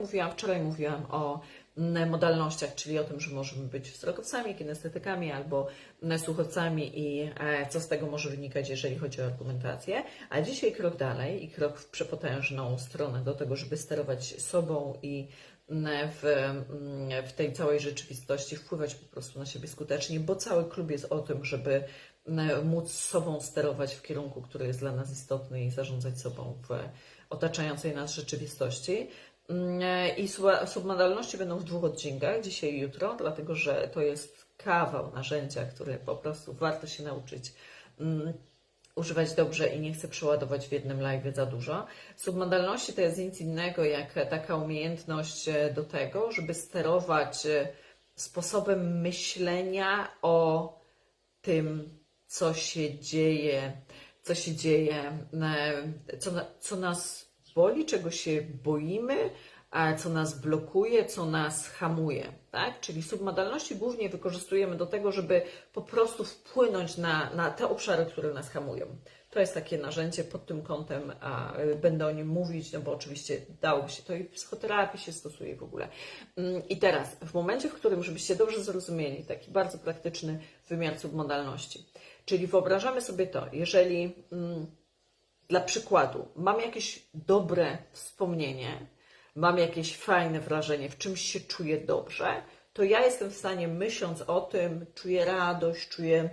Mówiłam, wczoraj mówiłam o mm, modalnościach, czyli o tym, że możemy być wzrokowcami, kinestetykami albo mm, słuchowcami i e, co z tego może wynikać, jeżeli chodzi o argumentację. A dzisiaj krok dalej i krok w przepotężną stronę do tego, żeby sterować sobą i mm, w, w tej całej rzeczywistości wpływać po prostu na siebie skutecznie, bo cały klub jest o tym, żeby móc sobą sterować w kierunku, który jest dla nas istotny i zarządzać sobą w otaczającej nas rzeczywistości. Mm, I suba- submodalności będą w dwóch odcinkach, dzisiaj i jutro, dlatego że to jest kawał narzędzia, które po prostu warto się nauczyć mm, używać dobrze i nie chcę przeładować w jednym live za dużo. Submodalności to jest nic innego jak taka umiejętność e, do tego, żeby sterować e, sposobem myślenia o tym, co się dzieje, co się dzieje, e, co, co nas boli, czego się boimy, co nas blokuje, co nas hamuje. Tak? Czyli submodalności głównie wykorzystujemy do tego, żeby po prostu wpłynąć na, na te obszary, które nas hamują. To jest takie narzędzie pod tym kątem, a będę o nim mówić, no bo oczywiście dałoby się to i w psychoterapii się stosuje w ogóle. Mm, I teraz, w momencie, w którym, żebyście dobrze zrozumieli, taki bardzo praktyczny wymiar submodalności, czyli wyobrażamy sobie to, jeżeli mm, dla przykładu mam jakieś dobre wspomnienie, mam jakieś fajne wrażenie, w czymś się czuję dobrze, to ja jestem w stanie, myśląc o tym, czuję radość, czuję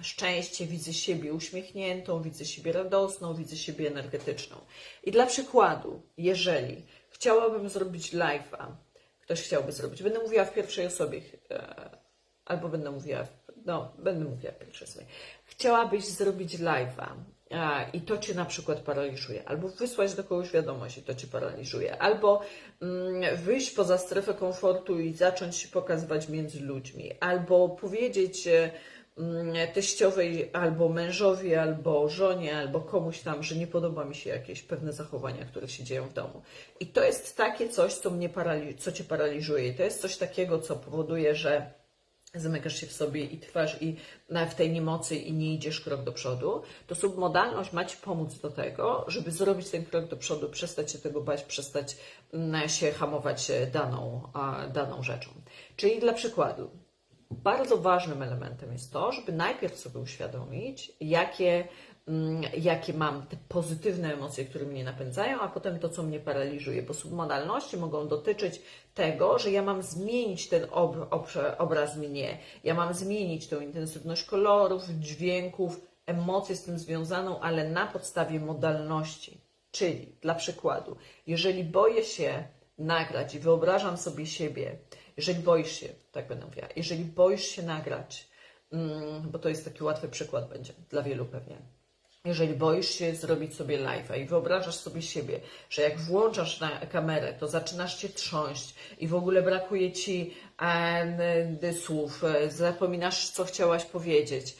szczęście, widzę siebie uśmiechniętą, widzę siebie radosną, widzę siebie energetyczną. I dla przykładu, jeżeli chciałabym zrobić live'a, ktoś chciałby zrobić, będę mówiła w pierwszej osobie, e, albo będę mówiła, no, będę mówiła w pierwszej osobie. Chciałabyś zrobić live'a i to Cię na przykład paraliżuje, albo wysłać do kogoś wiadomość i to Cię paraliżuje, albo mm, wyjść poza strefę komfortu i zacząć się pokazywać między ludźmi, albo powiedzieć e, mm, teściowej albo mężowi, albo żonie, albo komuś tam, że nie podoba mi się jakieś pewne zachowania, które się dzieją w domu. I to jest takie coś, co mnie parali- co Cię paraliżuje. I to jest coś takiego, co powoduje, że zamykasz się w sobie i trwasz i w tej niemocy i nie idziesz krok do przodu, to submodalność ma Ci pomóc do tego, żeby zrobić ten krok do przodu, przestać się tego bać, przestać mm, się hamować e, daną, daną rzeczą. Czyli dla przykładu, bardzo ważnym elementem jest to, żeby najpierw sobie uświadomić, jakie, jakie mam te pozytywne emocje, które mnie napędzają, a potem to, co mnie paraliżuje, bo submodalności mogą dotyczyć tego, że ja mam zmienić ten ob, obraz mnie, ja mam zmienić tą intensywność kolorów, dźwięków, emocje z tym związaną, ale na podstawie modalności. Czyli dla przykładu, jeżeli boję się nagrać i wyobrażam sobie siebie, jeżeli boisz się, tak będę mówiła, jeżeli boisz się nagrać, mm, bo to jest taki łatwy przykład będzie dla wielu pewnie. Jeżeli boisz się zrobić sobie live'a i wyobrażasz sobie siebie, że jak włączasz na kamerę, to zaczynasz się trząść i w ogóle brakuje ci e, słów, e, zapominasz, co chciałaś powiedzieć,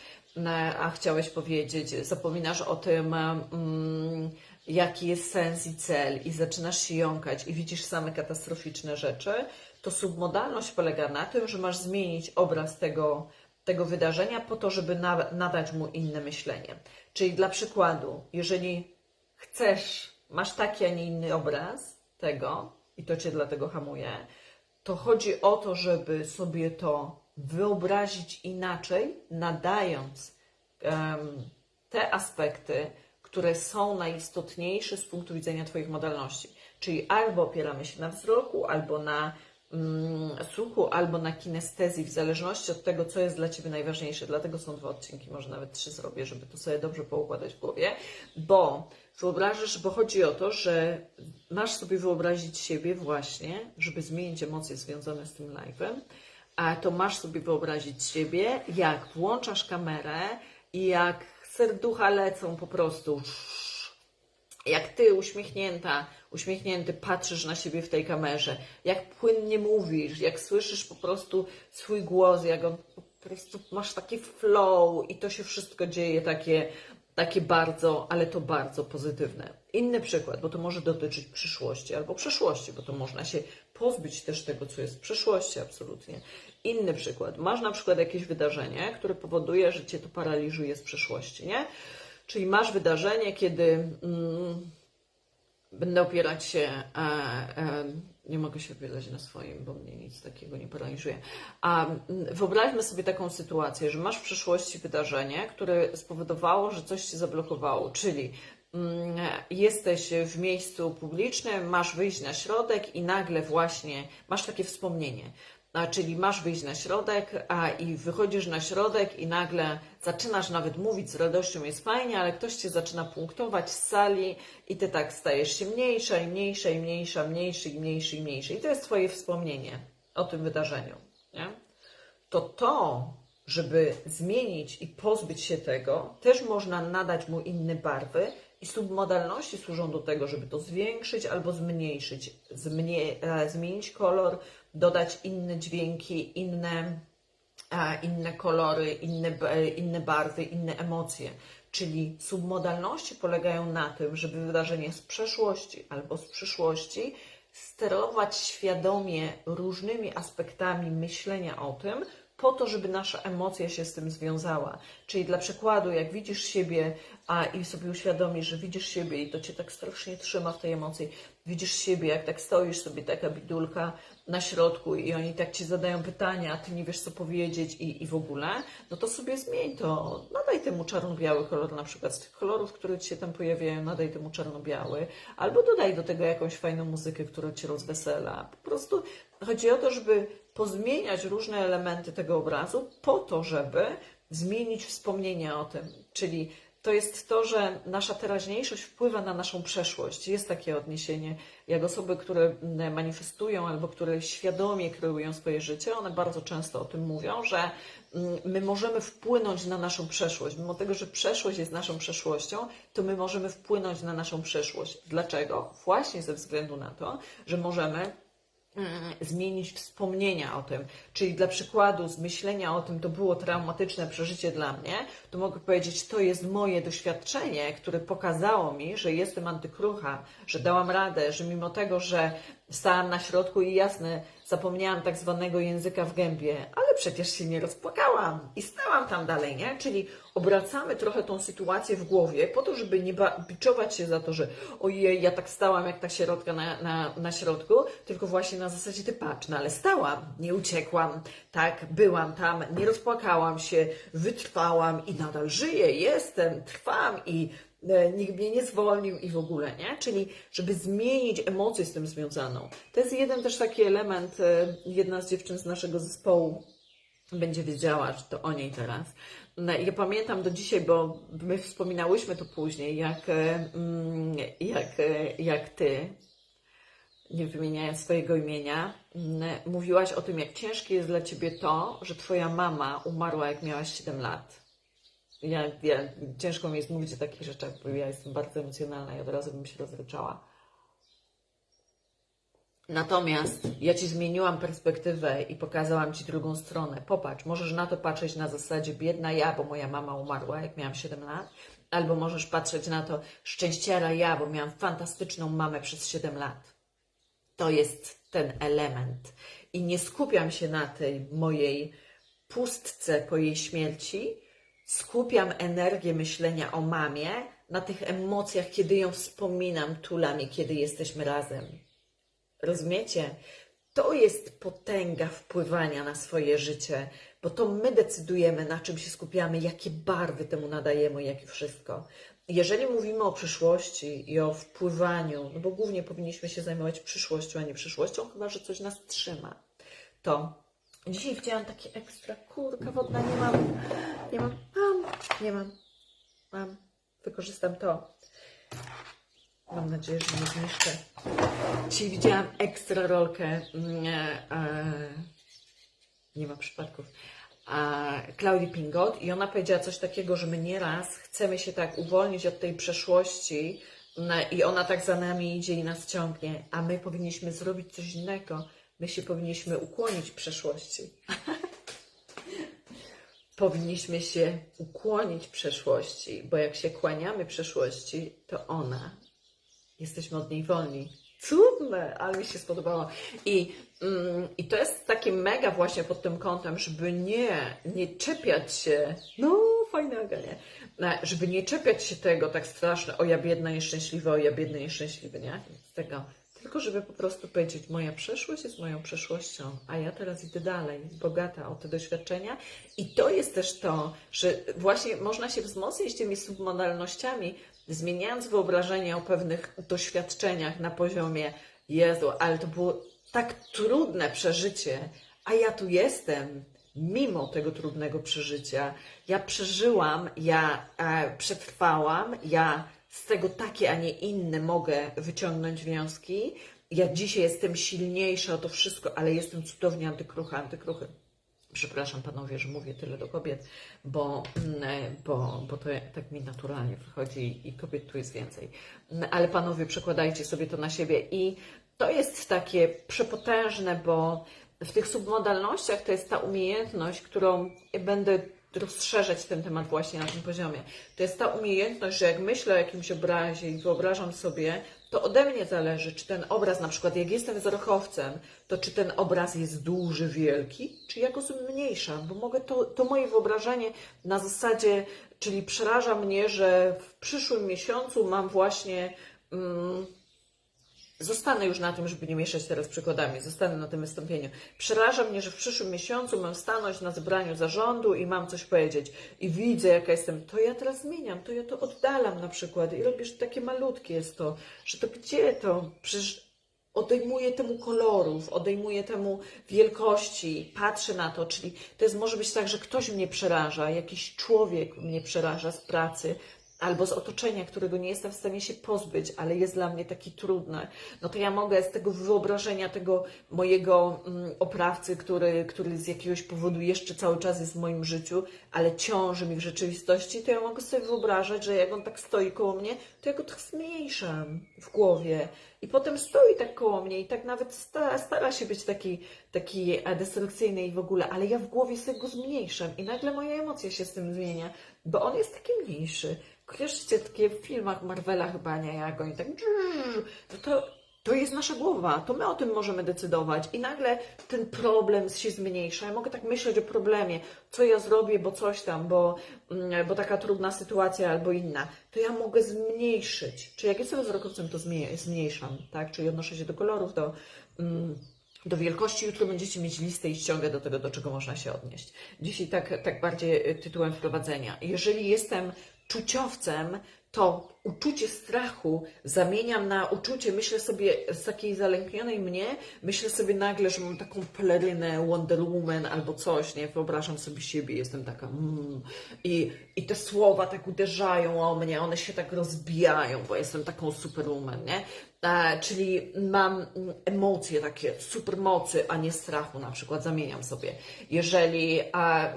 a chciałeś powiedzieć, zapominasz o tym, mm, jaki jest sens i cel, i zaczynasz się jąkać i widzisz same katastroficzne rzeczy, to submodalność polega na tym, że masz zmienić obraz tego, tego wydarzenia po to, żeby na, nadać mu inne myślenie. Czyli dla przykładu, jeżeli chcesz, masz taki, a nie inny obraz tego i to cię dlatego hamuje, to chodzi o to, żeby sobie to wyobrazić inaczej, nadając em, te aspekty, które są najistotniejsze z punktu widzenia Twoich modalności. Czyli albo opieramy się na wzroku, albo na słuchu, albo na kinestezji, w zależności od tego, co jest dla Ciebie najważniejsze. Dlatego są dwa odcinki, może nawet trzy zrobię, żeby to sobie dobrze poukładać w głowie, bo wyobrażasz, bo chodzi o to, że masz sobie wyobrazić siebie właśnie, żeby zmienić emocje związane z tym live'em, a to masz sobie wyobrazić siebie, jak włączasz kamerę i jak serducha lecą po prostu jak ty uśmiechnięta, uśmiechnięty patrzysz na siebie w tej kamerze, jak płynnie mówisz, jak słyszysz po prostu swój głos, jak on po prostu masz taki flow i to się wszystko dzieje takie, takie bardzo, ale to bardzo pozytywne. Inny przykład, bo to może dotyczyć przyszłości albo przeszłości, bo to można się pozbyć też tego, co jest w przeszłości, absolutnie. Inny przykład, masz na przykład jakieś wydarzenie, które powoduje, że cię to paraliżuje z przeszłości, nie? Czyli masz wydarzenie, kiedy mm, będę opierać się e, e, Nie mogę się wylać na swoim, bo mnie nic takiego nie paraliżuje. A wyobraźmy sobie taką sytuację, że masz w przeszłości wydarzenie, które spowodowało, że coś się zablokowało, czyli mm, jesteś w miejscu publicznym, masz wyjść na środek i nagle właśnie masz takie wspomnienie. Czyli masz wyjść na środek, a i wychodzisz na środek i nagle zaczynasz nawet mówić z radością, jest fajnie, ale ktoś cię zaczyna punktować z sali i ty tak stajesz się mniejsza i mniejsza i mniejsza, mniejszy i mniejszy i mniejszy. I to jest twoje wspomnienie o tym wydarzeniu. Nie? To to, żeby zmienić i pozbyć się tego, też można nadać mu inne barwy i submodalności służą do tego, żeby to zwiększyć albo zmniejszyć, zmie, e, zmienić kolor, dodać inne dźwięki, inne, e, inne kolory, inne, b- inne barwy, inne emocje. Czyli submodalności polegają na tym, żeby wydarzenie z przeszłości albo z przyszłości sterować świadomie różnymi aspektami myślenia o tym, po to, żeby nasza emocja się z tym związała. Czyli dla przykładu, jak widzisz siebie a, i sobie uświadomisz, że widzisz siebie i to cię tak strasznie trzyma w tej emocji, widzisz siebie, jak tak stoisz sobie, taka bidulka na środku i oni tak ci zadają pytania, a ty nie wiesz co powiedzieć i, i w ogóle, no to sobie zmień to. Nadaj temu czarno-biały kolor, na przykład z tych kolorów, które ci się tam pojawiają, nadaj temu czarno-biały, albo dodaj do tego jakąś fajną muzykę, która cię rozwesela. Po prostu chodzi o to, żeby pozmieniać różne elementy tego obrazu po to, żeby zmienić wspomnienia o tym. Czyli to jest to, że nasza teraźniejszość wpływa na naszą przeszłość. Jest takie odniesienie, jak osoby, które mm, manifestują albo które świadomie kreują swoje życie, one bardzo często o tym mówią, że mm, my możemy wpłynąć na naszą przeszłość. Mimo tego, że przeszłość jest naszą przeszłością, to my możemy wpłynąć na naszą przyszłość. Dlaczego? Właśnie ze względu na to, że możemy zmienić wspomnienia o tym. Czyli dla przykładu, z myślenia o tym, to było traumatyczne przeżycie dla mnie, to mogę powiedzieć, to jest moje doświadczenie, które pokazało mi, że jestem antykrucha, że dałam radę, że mimo tego, że stałam na środku i jasne, zapomniałam tak zwanego języka w gębie, ale przecież się nie rozpłakałam i stałam tam dalej, nie? Czyli obracamy trochę tą sytuację w głowie po to, żeby nie biczować się za to, że ojej, ja tak stałam jak ta środka na, na, na środku, tylko właśnie na zasadzie ty patrz, no ale stałam, nie uciekłam, tak, byłam tam, nie rozpłakałam się, wytrwałam i nadal żyję, jestem, trwam i nikt mnie nie zwolnił i w ogóle, nie? Czyli, żeby zmienić emocję z tym związaną. To jest jeden też taki element, e, jedna z dziewczyn z naszego zespołu będzie wiedziała, że to o niej teraz. No, Ja pamiętam do dzisiaj, bo my wspominałyśmy to później, jak, e, mm, jak, e, jak ty, nie wymieniając swojego imienia, mówiłaś o tym, jak ciężkie jest dla ciebie to, że twoja mama umarła, jak miałaś 7 lat. Ja, ja, ciężko mi jest mówić o takich rzeczach, bo ja jestem bardzo emocjonalna i od razu bym się rozryczała. Natomiast ja Ci zmieniłam perspektywę i pokazałam Ci drugą stronę. Popatrz, możesz na to patrzeć na zasadzie biedna ja, bo moja mama umarła, jak miałam 7 lat, albo możesz patrzeć na to szczęściara ja, bo miałam fantastyczną mamę przez 7 lat. To jest ten element. I nie skupiam się na tej mojej pustce po jej śmierci, skupiam energię myślenia o mamie na tych emocjach, kiedy ją wspominam, tulam i kiedy jesteśmy razem. Rozumiecie? To jest potęga wpływania na swoje życie, bo to my decydujemy, na czym się skupiamy, jakie barwy temu nadajemy, jakie wszystko. Jeżeli mówimy o przyszłości i o wpływaniu, no bo głównie powinniśmy się zajmować przyszłością, a nie przyszłością, chyba że coś nas trzyma, to dzisiaj widziałam takie ekstra, kurka wodna, nie mam, nie mam, nie mam, mam, wykorzystam to. Mam nadzieję, że nie zniszczę. Dzisiaj widziałam ekstra rolkę. mm, E, nie ma przypadków. A Claudii Pingot i ona powiedziała coś takiego, że my nieraz chcemy się tak uwolnić od tej przeszłości i ona tak za nami idzie i nas ciągnie, a my powinniśmy zrobić coś innego. My się powinniśmy ukłonić przeszłości. Powinniśmy się ukłonić przeszłości, bo jak się kłaniamy przeszłości, to ona jesteśmy od niej wolni. Cudne, ale mi się spodobało. I, mm, I to jest takie mega właśnie pod tym kątem, żeby nie, nie czepiać się, no fajnego, nie? Żeby nie czepiać się tego tak strasznie, o ja biedna, nieszczęśliwa, o ja biedny, nieszczęśliwy, nie? Z tego, tylko żeby po prostu powiedzieć, moja przeszłość jest moją przeszłością, a ja teraz idę dalej, bogata o te doświadczenia. I to jest też to, że właśnie można się wzmocnić tymi submodalnościami, zmieniając wyobrażenie o pewnych doświadczeniach na poziomie Jezu, ale to było tak trudne przeżycie, a ja tu jestem, mimo tego trudnego przeżycia. Ja przeżyłam, ja e, przetrwałam, ja z tego takie, a nie inne mogę wyciągnąć wnioski. Ja dzisiaj jestem silniejsza o to wszystko, ale jestem cudownie antykruchy, antykruchy. Przepraszam panowie, że mówię tyle do kobiet, bo, mm, bo, bo to tak mi naturalnie wychodzi i kobiet tu jest więcej. Mm, Ale panowie, przekładajcie sobie to na siebie i to jest takie przepotężne, bo w tych submodalnościach to jest ta umiejętność, którą będę rozszerzać ten temat właśnie na tym poziomie. To jest ta umiejętność, że jak myślę o jakimś obrazie i wyobrażam sobie, to ode mnie zależy, czy ten obraz, na przykład jak jestem wzrokowcem, to czy ten obraz jest duży, wielki, czy ja go zmniejszam, bo mogę to, to moje wyobrażenie na zasadzie, czyli przeraża mnie, że w przyszłym miesiącu mam właśnie. Mm, Zostanę już na tym, żeby nie mieszać teraz przykładami, zostanę na tym wystąpieniu. Przeraża mnie, że w przyszłym miesiącu mam stanąć na zebraniu zarządu i mam coś powiedzieć i widzę, jaka jestem. To ja teraz zmieniam, to ja to oddalam na przykład i robię, że takie malutkie jest to, że to gdzie to? Przecież odejmuję temu kolorów, odejmuję temu wielkości, patrzę na to, czyli to jest może być tak, że ktoś mnie przeraża, jakiś człowiek mnie przeraża z pracy, albo z otoczenia, którego nie jestem w stanie się pozbyć, ale jest dla mnie taki trudny, no to ja mogę z tego wyobrażenia tego mojego mm, oprawcy, który, który z jakiegoś powodu jeszcze cały czas jest w moim życiu, ale ciąży mi w rzeczywistości, to ja mogę sobie wyobrażać, że jak on tak stoi koło mnie, to ja go tak zmniejszam w głowie. I potem stoi tak koło mnie i tak nawet stara, się być taki, taki e, destrukcyjny i w ogóle, ale ja w głowie sobie go zmniejszam i nagle moja emocja się z tym zmienia, bo on jest taki mniejszy. Kojarzycie takie w filmach Marvela chyba, nie? Jak oni tak... To, to jest nasza głowa, to my o tym możemy decydować i nagle ten problem się zmniejsza. Ja mogę tak myśleć o problemie, co ja zrobię, bo coś tam, bo, mm, bo taka trudna sytuacja albo inna, to ja mogę zmniejszyć. Czy jak jestem wzrokowcem, to zmniej- zmniejszam, tak? Czyli odnoszę się do kolorów, do... Mm, do wielkości. Jutro będziecie mieć listę i ściągę do tego, do czego można się odnieść. Dzisiaj tak, tak bardziej tytułem wprowadzenia. Jeżeli jestem czuciowcem, to uczucie strachu zamieniam na uczucie, myślę sobie z takiej zalęknionej mnie, myślę sobie nagle, że mam taką pelerynę Wonder Woman albo coś, nie? Wyobrażam sobie siebie, jestem taka mm, i, i te słowa tak uderzają o mnie, one się tak rozbijają, bo jestem taką superwoman, nie? E, czyli mam mm, emocje takie, supermocy, a nie strachu na przykład, zamieniam sobie. Jeżeli,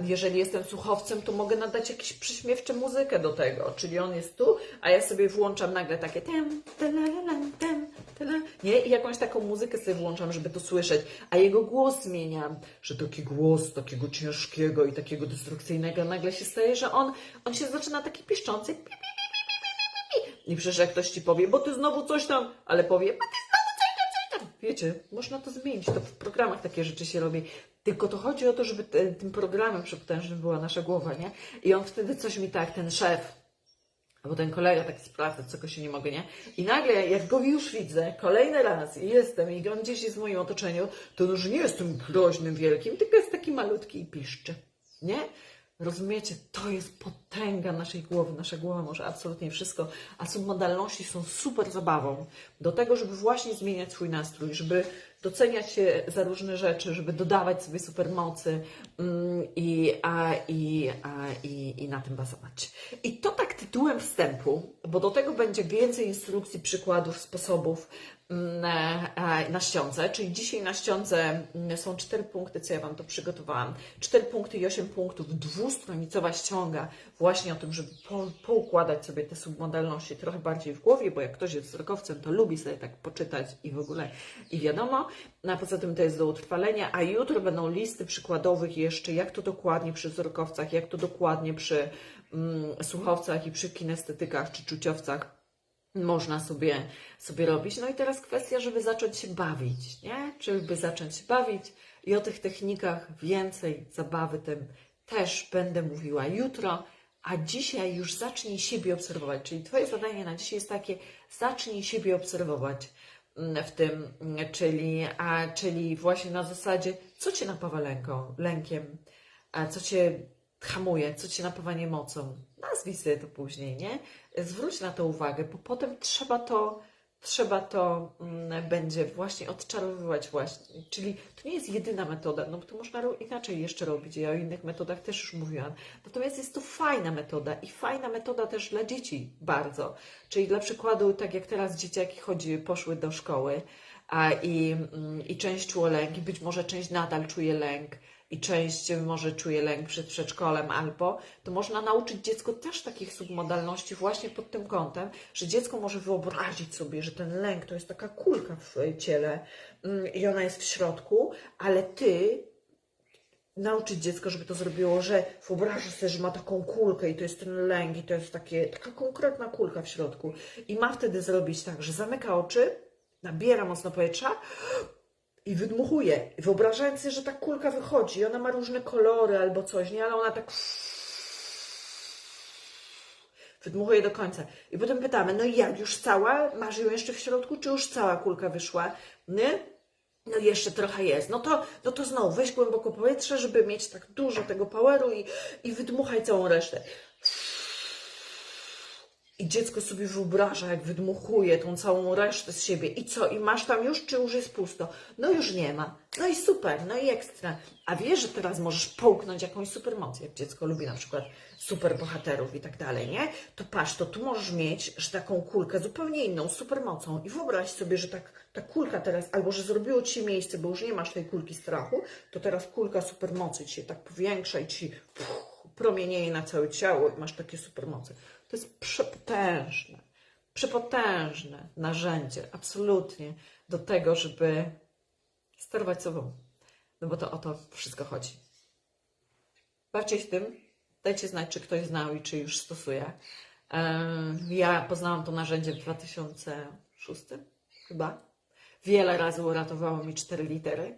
jeżeli jestem słuchowcem, to mogę nadać jakąś przyśmiewczą muzykę do tego, czyli on jest tu, a ja sobie włączam nagle takie tem, tem, nie? I jakąś taką muzykę sobie włączam, żeby to słyszeć, a jego głos zmieniam, że taki głos takiego ciężkiego i takiego destrukcyjnego nagle się staje, że on, on się zaczyna taki piszczący, pi, pi, i przecież jak ktoś ci powie, bo ty znowu coś tam, ale powie, bo ty znowu coś tam, coś tam. Wiecie, można to zmienić, to w programach takie rzeczy się robi. Tylko to chodzi o to, żeby te, tym programem przepotężnym była nasza głowa, nie? I on wtedy coś mi tak, ten szef, albo ten kolega tak sprawdza, czego się nie mogę, nie? I nagle, jak go już widzę, kolejny raz i jestem, i on gdzieś jest w moim otoczeniu, to już nie jestem groźnym, wielkim, tylko jest taki malutki i piszczy, nie? Rozumiecie? To jest potęga naszej głowy. Nasza głowa może absolutnie wszystko, a submodalności są super zabawą do tego, żeby właśnie zmieniać swój nastrój, żeby doceniać się za różne rzeczy, żeby dodawać sobie supermocy mm, i, a, i, a, i, i na tym bazować. I to tak tytułem wstępu, bo do tego będzie więcej instrukcji, przykładów, sposobów na ściądze, czyli dzisiaj na ściądze mm, są cztery punkty, co ja Wam to przygotowałam. Cztery punkty i osiem punktów, dwustronicowa ściąga właśnie o tym, żeby po, poukładać sobie te submodalności trochę bardziej w głowie, bo jak ktoś jest wzrokowcem, to lubi sobie tak poczytać i w ogóle i wiadomo. No, a poza tym to jest do utrwalenia, a jutro będą listy przykładowych jeszcze, jak to dokładnie przy wzrokowcach, jak to dokładnie przy mm, słuchowcach i przy kinestetykach czy czuciowcach można sobie, sobie robić. No i teraz kwestia, żeby zacząć się bawić, nie? Żeby zacząć się bawić i o tych technikach więcej zabawy tym też będę mówiła jutro, a dzisiaj już zacznij siebie obserwować. Czyli Twoje zadanie na dzisiaj jest takie, zacznij siebie obserwować. mm, w tym, mm, czyli, a, czyli właśnie na zasadzie, co cię napawa lęką, lękiem, a co cię hamuje, co cię napawa niemocą. Nazwij sobie to później, nie? Zwróć na to uwagę, bo potem trzeba to, trzeba to mm, będzie właśnie odczarowywać właśnie. Czyli to nie jest jedyna metoda, no bo to można inaczej jeszcze robić. Ja o innych metodach też już mówiłam. Natomiast jest to fajna metoda i fajna metoda też dla dzieci bardzo. Czyli dla przykładu, tak jak teraz dzieciaki chodzi, poszły do szkoły a i, mm, i część czuło lęk i być może część nadal czuje lęk i część może czuje lęk przed przedszkolem albo, to można nauczyć dziecko też takich submodalności właśnie pod tym kątem, że dziecko może wyobrazić sobie, że ten lęk to jest taka kulka w ciele mm, i ona jest w środku, ale ty nauczyć dziecko, żeby to zrobiło, że wyobraża sobie, że ma taką kulkę i to jest ten lęk i to jest takie, taka konkretna kulka w środku. I ma wtedy zrobić tak, że zamyka oczy, nabiera mocno powietrza i wydmuchuje. Wyobrażając sobie, że ta kulka wychodzi ona ma różne kolory albo coś, nie? Ale ona tak wydmuchuje do końca. I potem pytamy, no i jak, już cała? Masz ją jeszcze w środku, czy już cała kulka wyszła? Nie? No jeszcze trochę jest. No to, no to znowu weź głęboko powietrze, żeby mieć tak dużo tego poweru i, i wydmuchaj całą resztę. I dziecko sobie wyobraża, jak wydmuchuje tą całą resztę z siebie. I co? I masz tam już, czy już jest pusto? No już nie ma. No i super, no i ekstra. A wiesz, że teraz możesz połknąć jakąś supermoc, jak dziecko lubi na przykład superbohaterów i tak dalej, nie? To patrz, to tu możesz mieć że taką kulkę zupełnie inną, supermocą. I wyobraź sobie, że tak, ta kulka teraz, albo że zrobiło Ci miejsce, bo już nie masz tej kulki strachu, to teraz kulka supermocy Ci się tak powiększa i Ci puch, promienieje na całe ciało i masz takie supermoce. To jest przepotężne, przepotężne narzędzie, absolutnie, do tego, żeby sterować sobą. No bo to o to wszystko chodzi. Bawcie się tym. Dajcie znać, czy ktoś znał i czy już stosuje. Ja poznałam to narzędzie w 2006 chyba. Wiele razy uratowało mi cztery litery.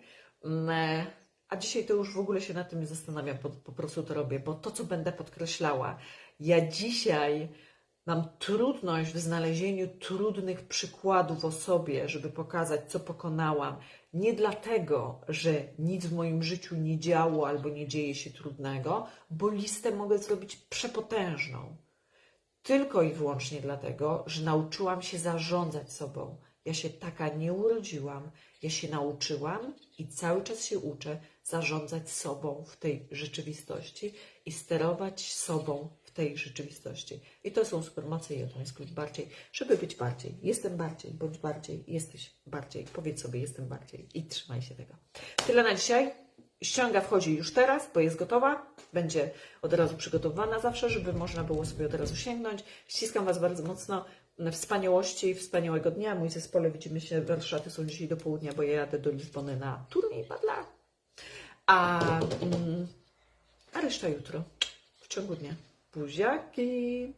A dzisiaj to już w ogóle się nad tym nie zastanawiam, po, po prostu to robię, bo to, co będę podkreślała, ja dzisiaj mam trudność w znalezieniu trudnych przykładów o sobie, żeby pokazać, co pokonałam. Nie dlatego, że nic w moim życiu nie działo albo nie dzieje się trudnego, bo listę mogę zrobić przepotężną. Tylko i wyłącznie dlatego, że nauczyłam się zarządzać sobą. Ja się taka nie urodziłam, ja się nauczyłam i cały czas się uczę zarządzać sobą w tej rzeczywistości i sterować sobą w tej rzeczywistości. I to są supermoce i jest klucz bardziej, żeby być bardziej. Jestem bardziej, bądź bardziej, jesteś bardziej. Powiedz sobie, jestem bardziej i trzymaj się tego. Tyle na dzisiaj. Ściąga wchodzi już teraz, bo jest gotowa. Będzie od razu przygotowana zawsze, żeby można było sobie od razu sięgnąć. Ściskam Was bardzo mocno. Wspaniałości, wspaniałego dnia. Mój zespole, widzimy się, warsztaty są dzisiaj do południa, bo ja jadę do Lizbony na turniej padla. A, mm, a reszta jutro, w ciągu dnia. Buziaki!